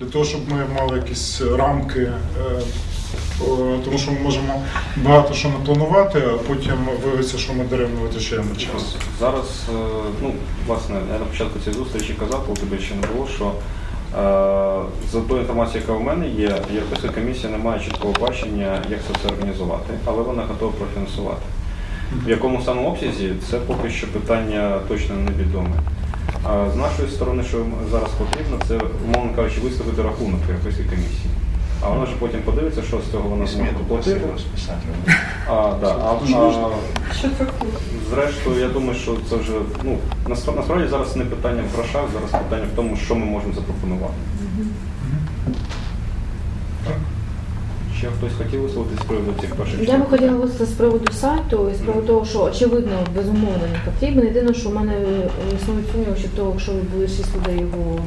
для того, щоб ми мали якісь рамки, е, тому що ми можемо багато що напланувати, а потім виявиться, що ми даремно витрачаємо час. Зараз, е, ну, власне, я на початку цієї зустрічі казав, поки тебе ще не було, що е, за тою інформацією, яка в мене є, Європейська комісія не має чіткого бачення, як це все організувати, але вона готова профінансувати. В якому саме обсязі, це поки що питання точно невідоме. А з нашої сторони, що зараз потрібно, це, умовно кажучи, виставити рахунок Європейській комісії. А вона ж потім подивиться, що з цього вона зможе платити. А, да, а, а, Зрештою, я думаю, що це вже ну насправді, насправді зараз не питання в грошах, зараз питання в тому, що ми можемо запропонувати. Ще хтось хотів висловитися з приводу цих перших Я би хотіла висловити з приводу сайту і з приводу того, що очевидно, безумовно, не потрібен. Єдине, що в мене е, існують сумніви щодо того, якщо ви були 6 людей його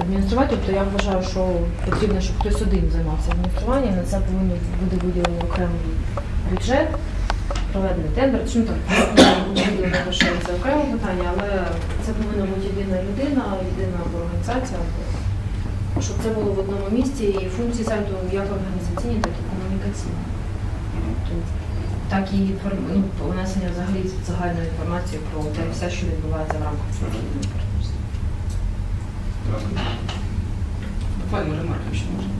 адмініструвати, то я вважаю, що потрібно, щоб хтось один займався адмініструванням. На це повинен бути виділений окремий бюджет, проведений тендер. Чому так виділено грошей це окреме питання, але це повинна бути єдина людина, єдина організація. Щоб це було в одному місці і функції сайту як організаційні, так і комунікаційні. Тобто, так і ну, понесення взагалі загальної інформації про те все, що відбувається в рамках цього. Буквально ремарку ще можна.